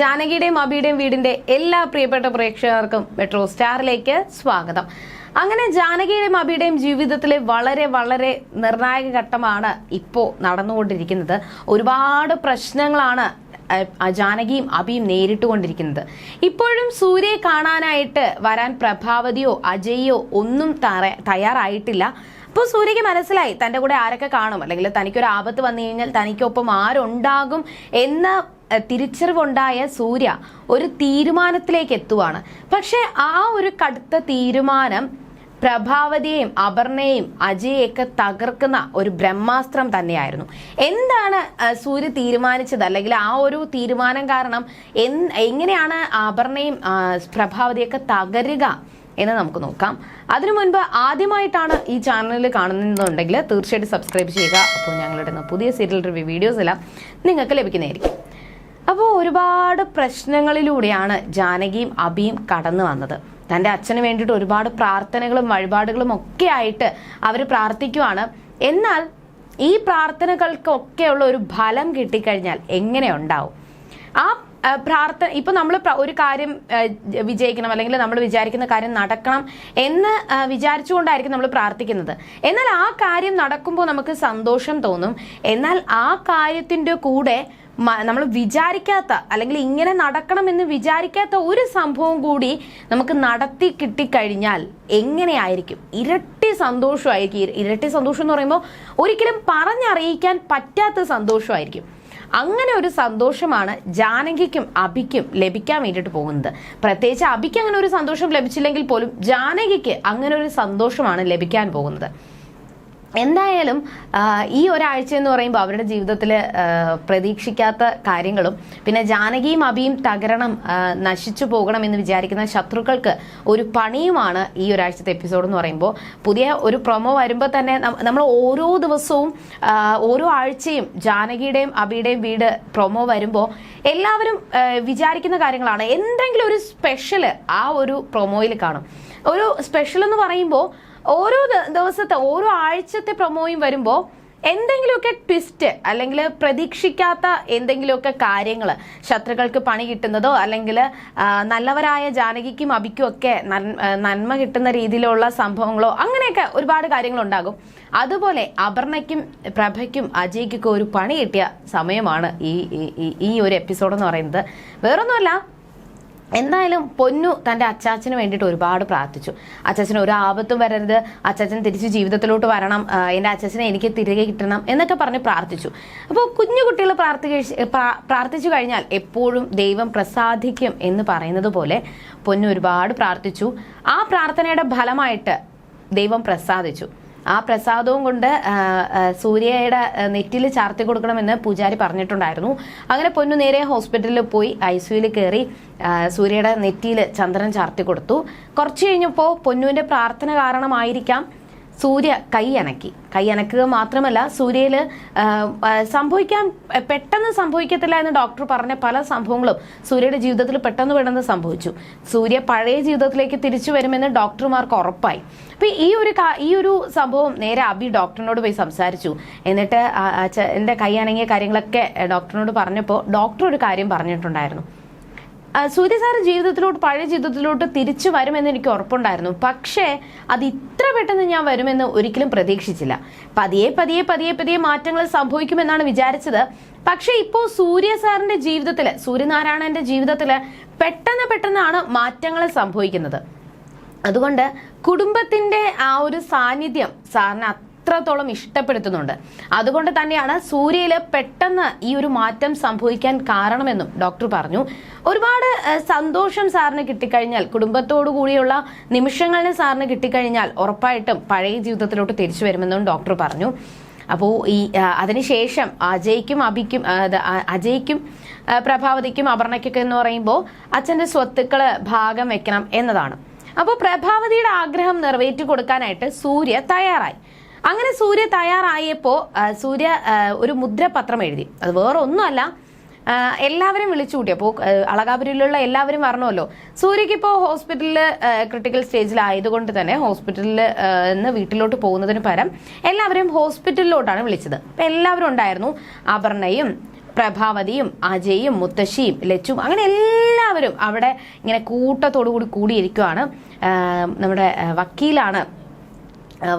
ജാനകിയുടെയും അബിയുടെയും വീടിന്റെ എല്ലാ പ്രിയപ്പെട്ട പ്രേക്ഷകർക്കും മെട്രോ സ്റ്റാറിലേക്ക് സ്വാഗതം. അങ്ങനെ ജാനകിയുടെയും അബിയുടെയും ജീവിതത്തിലെ വളരെ വളരെ നിർണായക ഘട്ടമാണ് ഇപ്പോൾ നടന്നുകൊണ്ടിരിക്കുന്നത്. ഒരുപാട് പ്രശ്നങ്ങളാണ് ജാനകിയും അബിയും നേരിട്ടുകൊണ്ടിരിക്കുന്നത്. ഇപ്പോഴും സൂര്യയെ കാണാനായിട്ട് വരാൻ പ്രഭാവതിയോ അജയോ ഒന്നും തയ്യാറായിട്ടില്ല. അപ്പോൾ സൂര്യക്ക് മനസ്സിലായി തന്റെ കൂടെ ആരൊക്കെ കാണും? അല്ലെങ്കിൽ തനിക്കൊരു ആപത്ത് വന്നു കഴിഞ്ഞാൽ തനിക്കൊപ്പം ആരുണ്ടാകും എന്ന തിരിച്ചറിവുണ്ടായ സൂര്യ ഒരു തീരുമാനത്തിലേക്ക് എത്തുവാണ് പക്ഷെ ആ ഒരു കടുത്ത തീരുമാനം പ്രഭാവതിയെയും അപർണയെയും അജയെയൊക്കെ തകർക്കുന്ന ഒരു ബ്രഹ്മാസ്ത്രം തന്നെയായിരുന്നു. എന്താണ് സൂര്യ തീരുമാനിച്ചത്? അല്ലെങ്കിൽ ആ ഒരു തീരുമാനം കാരണം എങ്ങനെയാണ് അപർണയും പ്രഭാവതിയൊക്കെ തകരുക എന്ന് നമുക്ക് നോക്കാം. അതിനു മുൻപ് ആദ്യമായിട്ടാണ് ഈ ചാനലിൽ കാണുന്നുണ്ടെങ്കിൽ തീർച്ചയായിട്ടും സബ്സ്ക്രൈബ് ചെയ്യുക. അപ്പോൾ ഞങ്ങളുടെ പുതിയ സീരിയൽ റിവ്യൂ വീഡിയോസ് എല്ലാം നിങ്ങൾക്ക് ലഭിക്കുന്നതായിരിക്കും. അപ്പോൾ ഒരുപാട് പ്രശ്നങ്ങളിലൂടെയാണ് ജാനകിയും അബിയും കടന്നു വന്നത്. തന്റെ അച്ഛന് വേണ്ടിയിട്ട് ഒരുപാട് പ്രാർത്ഥനകളും വഴിപാടുകളും ഒക്കെ ആയിട്ട് അവർ പ്രാർത്ഥിക്കുവാണ്. എന്നാൽ ഈ പ്രാർത്ഥനകൾക്കൊക്കെയുള്ള ഒരു ഫലം കിട്ടിക്കഴിഞ്ഞാൽ എങ്ങനെ ഉണ്ടാവും? ആ ആ, പ്രാർത്ഥന ഇപ്പൊ നമ്മൾ ഒരു കാര്യം വിജയിക്കണം അല്ലെങ്കിൽ നമ്മൾ വിചാരിക്കുന്ന കാര്യം നടക്കണം എന്ന് വിചാരിച്ചുകൊണ്ടായിരിക്കും നമ്മൾ പ്രാർത്ഥിക്കുന്നത്. എന്നാൽ ആ കാര്യം നടക്കുമ്പോൾ നമുക്ക് സന്തോഷം തോന്നും. എന്നാൽ ആ കാര്യത്തിന്റെ കൂടെ നമ്മൾ വിചാരിക്കാത്ത അല്ലെങ്കിൽ ഇങ്ങനെ നടക്കണമെന്ന് വിചാരിക്കാത്ത ഒരു സംഭവം കൂടി നമുക്ക് നടത്തി കിട്ടിക്കഴിഞ്ഞാൽ എങ്ങനെയായിരിക്കും? ഇരട്ടി സന്തോഷമായിരിക്കും. ഇര- ഇരട്ടി സന്തോഷം എന്ന് പറയുമ്പോൾ ഒരിക്കലും പറഞ്ഞറിയിക്കാൻ പറ്റാത്ത സന്തോഷമായിരിക്കും. അങ്ങനെ ഒരു സന്തോഷമാണ് ജാനകിക്കും അഭിക്കും ലഭിക്കാൻ വേണ്ടിയിട്ട് പോകുന്നത്. പ്രത്യേകിച്ച് അഭിക്ക് അങ്ങനെ ഒരു സന്തോഷം ലഭിച്ചില്ലെങ്കിൽ പോലും ജാനകിക്ക് അങ്ങനെ ഒരു സന്തോഷമാണ് ലഭിക്കാൻ പോകുന്നത്. എന്തായാലും ഈ ഒരാഴ്ച എന്ന് പറയുമ്പോൾ അവരുടെ ജീവിതത്തിൽ പ്രതീക്ഷിക്കാത്ത കാര്യങ്ങളും പിന്നെ ജാനകിയും അഭിയും തകരണം നശിച്ചു പോകണം എന്ന് വിചാരിക്കുന്ന ശത്രുക്കൾക്ക് ഒരു പണിയുമാണ് ഈ ഒരാഴ്ചത്തെ എപ്പിസോഡ് എന്ന് പറയുമ്പോൾ പുതിയ ഒരു പ്രൊമോ വരുമ്പോൾ തന്നെ നമ്മൾ ഓരോ ദിവസവും ഓരോ ആഴ്ചയും ജാനകിയുടെയും അഭിയുടെയും വീട് പ്രൊമോ വരുമ്പോൾ എല്ലാവരും വിചാരിക്കുന്ന കാര്യങ്ങളാണ്. എന്തെങ്കിലും ഒരു സ്പെഷ്യൽ ആ ഒരു പ്രൊമോയിൽ കാണും. ഒരു സ്പെഷ്യൽ എന്ന് പറയുമ്പോൾ ഓരോ ദിവസത്തെ ഓരോ ആഴ്ചത്തെ പ്രൊമോയും വരുമ്പോൾ എന്തെങ്കിലുമൊക്കെ ട്വിസ്റ്റ് അല്ലെങ്കിൽ പ്രതീക്ഷിക്കാത്ത എന്തെങ്കിലുമൊക്കെ കാര്യങ്ങൾ ശത്രുക്കൾക്ക് പണി കിട്ടുന്നതോ അല്ലെങ്കിൽ നല്ലവരായ ജാനകിക്കും അബിക്കും ഒക്കെ നന്മ കിട്ടുന്ന രീതിയിലുള്ള സംഭവങ്ങളോ അങ്ങനെയൊക്കെ ഒരുപാട് കാര്യങ്ങളുണ്ടാകും. അതുപോലെ അപർണയ്ക്കും പ്രഭയ്ക്കും അജയ്ക്കൊക്കെ ഒരു പണി കിട്ടിയ സമയമാണ് ഈ ഈ- ഒരു എപ്പിസോഡ് എന്ന് പറയുന്നത്. വേറൊന്നുമല്ല എന്തായാലും പൊന്നു തന്റെ അച്ചാച്ചന് വേണ്ടിയിട്ട് ഒരുപാട് പ്രാർത്ഥിച്ചു. അച്ചാച്ചന് ഒരു ആപത്തും വരരുത്. അച്ചാച്ചൻ തിരിച്ച് ജീവിതത്തിലോട്ട് വരണം. എന്റെ അച്ചാച്ചനെ എനിക്ക് തിരികെ കിട്ടണം എന്നൊക്കെ പറഞ്ഞ് പ്രാർത്ഥിച്ചു. അപ്പോൾ കുഞ്ഞു കുട്ടികൾ പ്രാർത്ഥിച്ച് പ്രാർത്ഥിച്ചു കഴിഞ്ഞാൽ എപ്പോഴും ദൈവം പ്രസാദിക്കും എന്ന് പറയുന്നത് പോലെ പൊന്നു ഒരുപാട് പ്രാർത്ഥിച്ചു. ആ പ്രാർത്ഥനയുടെ ഫലമായിട്ട് ദൈവം പ്രസാദിച്ചു. ആ പ്രസാദവും കൊണ്ട് സൂര്യയുടെ നെറ്റിൽ ചാർത്തി കൊടുക്കണമെന്ന് പൂജാരി പറഞ്ഞിട്ടുണ്ടായിരുന്നു. അങ്ങനെ പൊന്നു നേരെ ഹോസ്പിറ്റലിൽ പോയി ഐ സിയുയിൽ കയറി സൂര്യയുടെ നെറ്റിയിൽ ചന്ദ്രൻ ചാർത്തി കൊടുത്തു. കുറച്ച് കഴിഞ്ഞപ്പോൾ പൊന്നുവിന്റെ പ്രാർത്ഥന കാരണമായിരിക്കാം സൂര്യ കൈ അനക്കി. കൈ അനക്കുക മാത്രമല്ല സൂര്യയിൽ സംഭവിക്കാൻ പെട്ടെന്ന് സംഭവിക്കത്തില്ല എന്ന് ഡോക്ടർ പറഞ്ഞ പല സംഭവങ്ങളും സൂര്യയുടെ ജീവിതത്തിൽ പെട്ടെന്ന് പെട്ടെന്ന് സംഭവിച്ചു. സൂര്യ പഴയ ജീവിതത്തിലേക്ക് തിരിച്ചു വരുമെന്ന് ഡോക്ടർമാർക്ക് ഉറപ്പായി. അപ്പൊ ഈ ഒരു ഈ ഒരു സംഭവം നേരെ അബി ഡോക്ടറിനോട് പോയി സംസാരിച്ചു. എന്നിട്ട് എന്റെ കൈ അനങ്ങിയ കാര്യങ്ങളൊക്കെ ഡോക്ടറിനോട് പറഞ്ഞപ്പോൾ ഡോക്ടർ ഒരു കാര്യം പറഞ്ഞിട്ടുണ്ടായിരുന്നു. സൂര്യ സാറ് ജീവിതത്തിലോട്ട് പഴയ ജീവിതത്തിലോട്ട് തിരിച്ചു വരുമെന്ന് എനിക്ക് ഉറപ്പുണ്ടായിരുന്നു. പക്ഷേ അത് ഇത്ര പെട്ടെന്ന് ഞാൻ വരുമെന്ന് ഒരിക്കലും പ്രതീക്ഷിച്ചില്ല. പതിയെ പതിയെ പതിയെ പതിയെ മാറ്റങ്ങൾ സംഭവിക്കുമെന്നാണ് വിചാരിച്ചത്. പക്ഷേ ഇപ്പോൾ സൂര്യ സാറിന്റെ ജീവിതത്തിൽ സൂര്യനാരായണന്റെ ജീവിതത്തിൽ പെട്ടെന്ന് പെട്ടെന്നാണ് മാറ്റങ്ങൾ സംഭവിക്കുന്നത്. അതുകൊണ്ട് കുടുംബത്തിന്റെ ആ ഒരു സാന്നിധ്യം സാറിന് അത്രത്തോളം ഇഷ്ടപ്പെടുത്തുന്നുണ്ട്. അതുകൊണ്ട് തന്നെയാണ് സൂര്യയിൽ പെട്ടെന്ന് ഈ ഒരു മാറ്റം സംഭവിക്കാൻ കാരണമെന്നും ഡോക്ടർ പറഞ്ഞു. ഒരുപാട് സന്തോഷം സാറിന് കിട്ടിക്കഴിഞ്ഞാൽ കുടുംബത്തോടു കൂടിയുള്ള നിമിഷങ്ങളിൽ സാറിന് കിട്ടിക്കഴിഞ്ഞാൽ ഉറപ്പായിട്ടും പഴയ ജീവിതത്തിലോട്ട് തിരിച്ചു വരുമെന്നും ഡോക്ടർ പറഞ്ഞു. അപ്പോൾ ഈ അതിനുശേഷം അജയ്ക്കും അഭിക്കും അജയ്ക്കും പ്രഭാവതിക്കും അപർണയ്ക്കൊക്കെ എന്ന് പറയുമ്പോൾ അച്ഛന്റെ സ്വത്തുക്കൾ ഭാഗം വെക്കണം എന്നതാണ്. അപ്പോൾ പ്രഭാവതിയുടെ ആഗ്രഹം നിറവേറ്റി കൊടുക്കാനായിട്ട് സൂര്യ തയ്യാറായി. അങ്ങനെ സൂര്യ തയ്യാറായപ്പോൾ സൂര്യ ഒരു മുദ്രപത്രം എഴുതി. അത് വേറെ ഒന്നുമല്ല എല്ലാവരും വിളിച്ചു കൂട്ടി. അപ്പോൾ അളകാപുരിയിലുള്ള എല്ലാവരും പറഞ്ഞുവല്ലോ സൂര്യക്ക് ഇപ്പോൾ ഹോസ്പിറ്റലിൽ ക്രിട്ടിക്കൽ സ്റ്റേജിലായതുകൊണ്ട് തന്നെ ഹോസ്പിറ്റലിൽ നിന്ന് വീട്ടിലോട്ട് പോകുന്നതിന് പരം എല്ലാവരും ഹോസ്പിറ്റലിലോട്ടാണ് വിളിച്ചത്. അപ്പം എല്ലാവരും ഉണ്ടായിരുന്നു. അപർണയും പ്രഭാവതിയും അജയും മുത്തശ്ശിയും ലച്ചും അങ്ങനെ എല്ലാവരും അവിടെ ഇങ്ങനെ കൂട്ടത്തോടു കൂടി കൂടിയിരിക്കുവാണ് നമ്മുടെ വക്കീലാണ്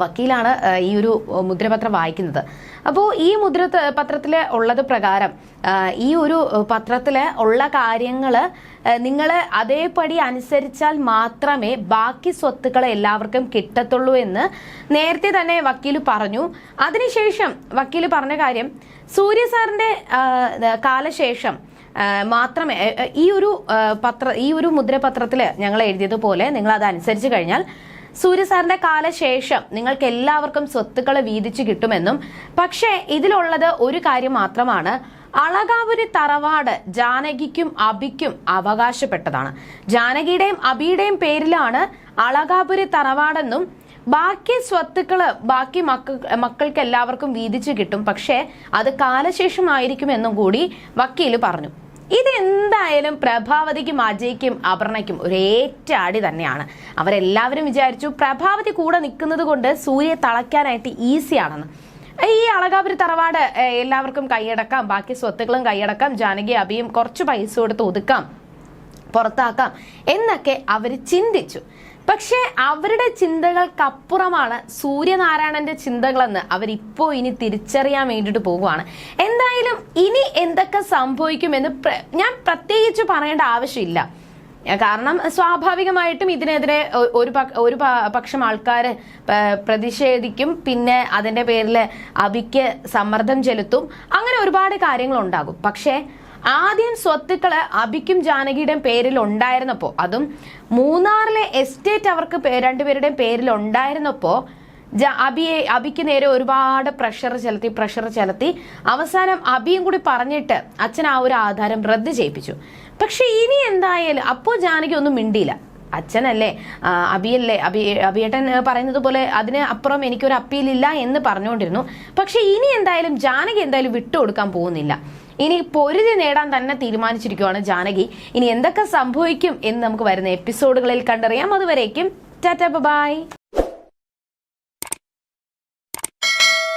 വക്കീലാണ് ഈ ഒരു മുദ്രപത്രം വായിക്കുന്നത്. അപ്പോൾ ഈ മുദ്ര പത്രത്തിൽ ഉള്ളത് പ്രകാരം ഈ ഒരു പത്രത്തിൽ ഉള്ള കാര്യങ്ങൾ നിങ്ങൾ അതേപടി അനുസരിച്ചാൽ മാത്രമേ ബാക്കി സ്വത്തുക്കൾ എല്ലാവർക്കും കിട്ടത്തുള്ളൂ എന്ന് നേരത്തെ തന്നെ വക്കീൽ പറഞ്ഞു. അതിനുശേഷം വക്കീൽ പറഞ്ഞ കാര്യം സൂര്യ സാറിന്റെ കാലശേഷം മാത്രമേ ഈ ഒരു പത്ര ഈ ഒരു മുദ്രപത്രത്തിൽ ഞങ്ങൾ എഴുതിയതുപോലെ നിങ്ങൾ അത് അനുസരിച്ച് കഴിഞ്ഞാൽ സൂര്യ സാറിന്റെ കാലശേഷം നിങ്ങൾക്ക് എല്ലാവർക്കും സ്വത്തുക്കൾ വീതിച്ചു കിട്ടുമെന്നും പക്ഷേ ഇതിലുള്ളത് ഒരു കാര്യം മാത്രമാണ്. അളകാപുരി തറവാട് ജാനകിക്കും അബിക്കും അവകാശപ്പെട്ടതാണ്. ജാനകിയുടെയും അബിയുടെയും പേരിലാണ് അളകാപുരി തറവാടെന്നും ബാക്കി സ്വത്തുക്കൾ ബാക്കി മക്ക മക്കൾക്ക് എല്ലാവർക്കും വീതിച്ചു കിട്ടും. പക്ഷേ അത് കാലശേഷമായിരിക്കും എന്നും കൂടി വക്കീൽ പറഞ്ഞു. ഇതെന്തായാലും പ്രഭാവതിക്കും അജയ്ക്കും അപർണയ്ക്കും ഒരേറ്റ അടി തന്നെയാണ്. അവരെല്ലാവരും വിചാരിച്ചു പ്രഭാവതി കൂടെ നിൽക്കുന്നത് കൊണ്ട് സൂര്യയെ തളയ്ക്കാനായിട്ട് ഈസിയാണെന്ന്. ഈ അളകാപുരി തറവാട് എല്ലാവർക്കും കൈയടക്കാം ബാക്കി സ്വത്തുക്കളും കൈയടക്കാം ജാനകി അബിയും കുറച്ച് പൈസ കൊടുത്ത് ഒതുക്കാം പുറത്താക്കാം എന്നൊക്കെ അവർ ചിന്തിച്ചു. പക്ഷേ അവരുടെ ചിന്തകൾക്കപ്പുറമാണ് സൂര്യനാരായണന്റെ ചിന്തകളെന്ന് അവരിപ്പോ ഇനി തിരിച്ചറിയാൻ വേണ്ടിയിട്ട് പോകുവാണ്. എന്തായാലും ഇനി എന്തൊക്കെ സംഭവിക്കുമെന്ന് ഞാൻ പ്രത്യേകിച്ച് പറയേണ്ട ആവശ്യമില്ല. കാരണം സ്വാഭാവികമായിട്ടും ഇതിനെതിരെ ഒരു ഒരു പക്ഷം ആൾക്കാർ പ്രതിഷേധിക്കും പിന്നെ അതിന്റെ പേരിൽ അബിക്ക് സമ്മർദ്ദം ചെലുത്തും അങ്ങനെ ഒരുപാട് കാര്യങ്ങളുണ്ടാകും. പക്ഷേ ആദ്യം സ്വത്തുക്കൾ അബിക്കും ജാനകിയുടെയും പേരിൽ ഉണ്ടായിരുന്നപ്പോ അതും മൂന്നാറിലെ എസ്റ്റേറ്റ് അവർക്ക് രണ്ടുപേരുടെയും പേരിൽ ഉണ്ടായിരുന്നപ്പോ ജ- അബിയെ അബിക്ക് നേരെ ഒരുപാട് പ്രഷർ ചെലുത്തി പ്രഷർ ചെലുത്തി അവസാനം അബിയും കൂടി പറഞ്ഞിട്ട് അച്ഛൻ ആ ഒരു ആധാരം റദ്ദ് ചെയ്യിപ്പിച്ചു. പക്ഷെ ഇനി എന്തായാലും അപ്പോ ജാനകി ഒന്നും മിണ്ടിയില്ല. അച്ഛനല്ലേ അബിയല്ലേ അബി അബിയേട്ടൻ പറയുന്നത് പോലെ അതിന് അപ്പുറം എനിക്കൊരു അപ്പീലില്ല എന്ന് പറഞ്ഞുകൊണ്ടിരുന്നു. പക്ഷെ ഇനി എന്തായാലും ജാനകി എന്തായാലും വിട്ടുകൊടുക്കാൻ പോകുന്നില്ല. ഇനി പൊരുതി നേടാൻ തന്നെ തീരുമാനിച്ചിരിക്കുകയാണ് ജാനകി. ഇനി എന്തൊക്കെ സംഭവിക്കും എന്ന് നമുക്ക് വരുന്ന എപ്പിസോഡുകളിൽ കണ്ടറിയാം. അതുവരേക്കും ടാറ്റ ബൈ.